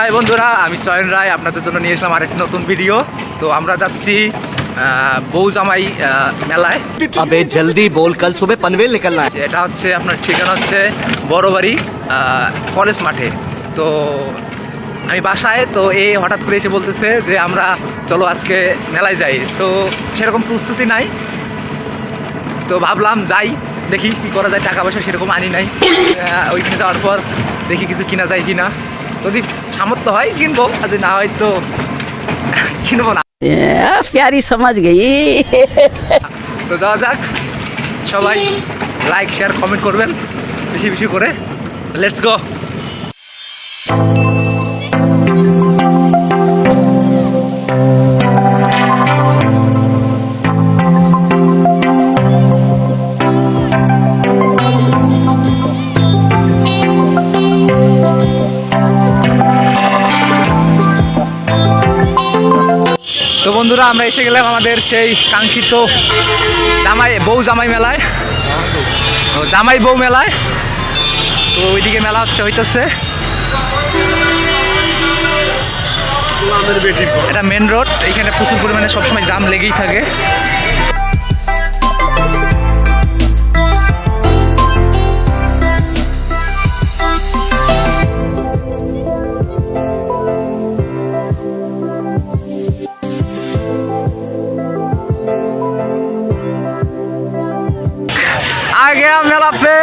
High বন্ধুরা আমি চয়ন রায় আপনাদের জন্য নিয়ে এসলাম আরেকটি নতুন ভিডিও তো আমরা যাচ্ছি বউ জামাই মেলায়। জলদি বল কাল সুবে পানভেল নিকলনা এটা হচ্ছে আপনার ঠিকানা হচ্ছে বড়বাড়ি কলেজ মাঠে। তো আমি বাসায় তো এ হঠাৎ করে এসে বলতেছে যে আমরা চলো আজকে মেলায় যাই। তো সেরকম প্রস্তুতি নাই। তো ভাবলাম যাই দেখি কি করা যায় টাকা পয়সা সেরকম আনি নাই। ওইখানে যাওয়ার পর দেখি কিছু কিনা যায় কি না সামর্থ্য হয় কিনবো। আজ না হয় তো কিনবো না। প্যারি সমাজ গেই। তো যাওয়া যাক। সবাই লাইক শেয়ার কমেন্ট করবেন। বেশি বেশি করে। লেটস গো বন্ধুরা আমরা এসে গেলাম আমাদের সেই কাঙ্ক্ষিত জামাই বউ জামাই মেলায়। জামাই বউ মেলায়। তো ওইদিকে মেলা হচ্ছে হইতেছে। এটা মেন রোড এখানে প্রচুর পরিমাণে সবসময় জাম লেগেই থাকে। পে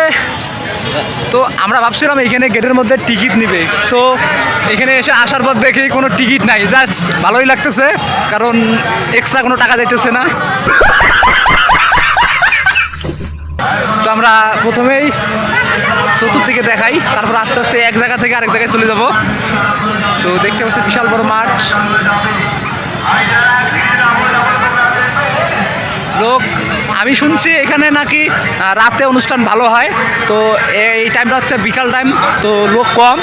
তো আমরা ভাবছিলাম এখানে গেটের মধ্যে টিকিট নিবে। তো এখানে এসে আসার পর দেখি কোনো টিকিট নাই। জাস্ট ভালোই লাগতেছে, কারণ এক্সট্রা কোনো টাকা যাইতেছে না। তো আমরা প্রথমেই চতুর্দিকে দেখাই, তারপর আস্তে আস্তে এক জায়গা থেকে আরেক জায়গায় চলে যাব। তো দেখতে পাচ্ছি বিশাল বড় মাঠ। আমি শুনছি এখানে নাকি রাতে অনুষ্ঠান ভালো হয়। তো এই টাইমটা হচ্ছে বিকাল টাইম তো লোক কম।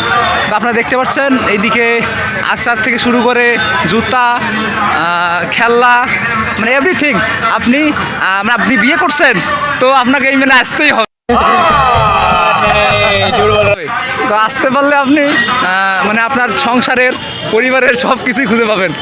তো আপনারা দেখতে পাচ্ছেন, এইদিকে আচার থেকে শুরু করে জুতা খেলনা মানে এভরিথিং আপনি মানে আপনি বিয়ে করছেন, তো আপনাকে এই মেলে আসতেই হবে। তো আসতে পারলে আপনি মানে আপনার সংসারের, পরিবারের সব কিছুই খুঁজে পাবেন।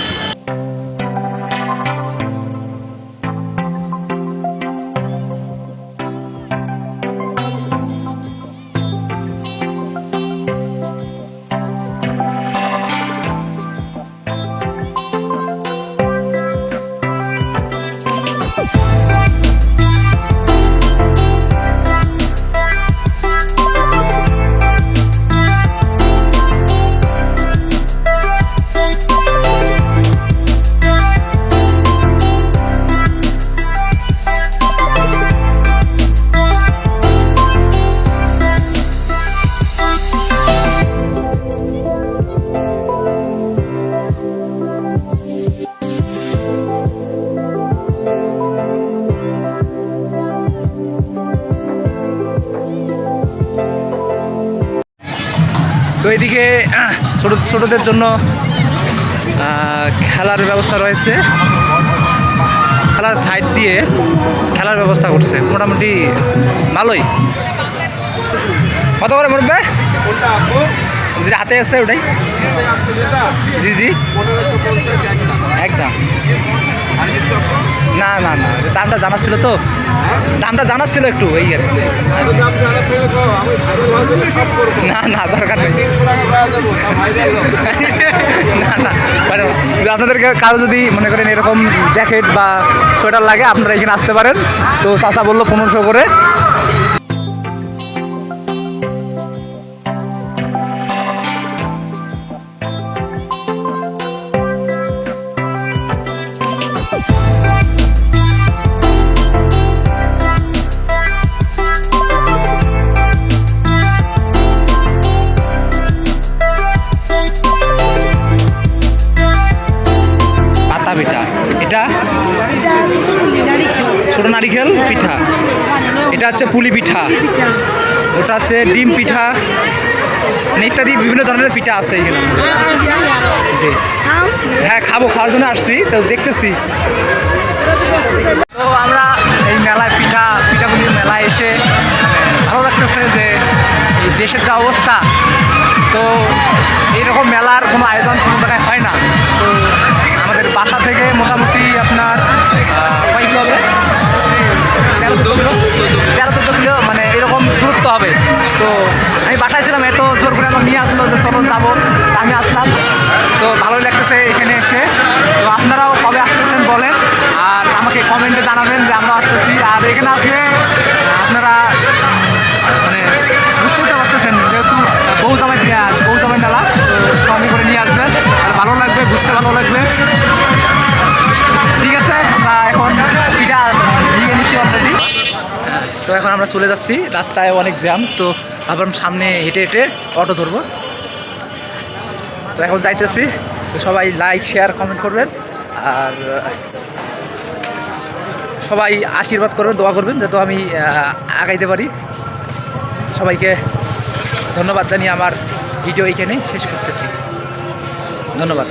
তো এদিকে ছোটো ছোট ছোটদের জন্য খেলার ব্যবস্থা রয়েছে। খেলার সাইড দিয়ে খেলার ব্যবস্থা করছে। মোটামুটি ভালোই। কত করে মরবে যেটা হাতে আছে ওটাই। জি জি। একদম। না না না দামটা জানা ছিল তো। দামটা জানা ছিল একটু, এই আর না না, দরকার নেই। না না মানে আপনাদেরকে কারও যদি মনে করেন এরকম জ্যাকেট বা সোয়েটার লাগে, আপনারা এখানে আসতে পারেন। তো চাচা বলল পনেরোশো করে। পিঠা। এটা? ছোট নারিকেল পিঠা। এটা হচ্ছে পুলি পিঠা। ওটা হচ্ছে ডিম পিঠা। মানে ইত্যাদি বিভিন্ন ধরনের পিঠা আছে এখানে। জি। হ্যাঁ খাব, খাওয়ার জন্য আসছি। তো দেখতেছি। তো আমরা এই মেলায় পিঠা পিঠাগুলির মেলায় এসে ভালো লাগতেছে যে এই দেশের যা অবস্থা, তো এইরকম মেলার কোনো আয়োজন কোনো জায়গায় হয় না। বাসা থেকে মোটামুটি আপনার তেরো চোদ্দ কিলো? মানে এরকম দূরত্ব হবে। তো আমি বাসায় ছিলাম, এত জোর করে আমার নিয়ে আসলো যে চলো যাব। আমি আসলাম। তো ভালোই লাগতেছে এখানে এসে। তো আপনারাও কবে আসতেছেন বলেন, আর আমাকে কমেন্টে জানাবেন যে আমরা আসতেছি। আর এখানে আসলে, আপনারা মানে বুঝতেই তো পারতেছেন, যেহেতু বউ জামাই বউ তো এখন আমরা চলে যাচ্ছি। রাস্তায় অনেক জ্যাম, তো ভাবলাম সামনে হেঁটে হেঁটে অটো ধরবো। তো এখন যাইতেছি। তো সবাই লাইক শেয়ার কমেন্ট করবেন। আর সবাই আশীর্বাদ করবেন, দোয়া করবেন, যাতে আমি আগাইতে পারি। সবাইকে ধন্যবাদ জানিয়ে আমার ভিডিও এইখানেই শেষ করতেছি। ধন্যবাদ।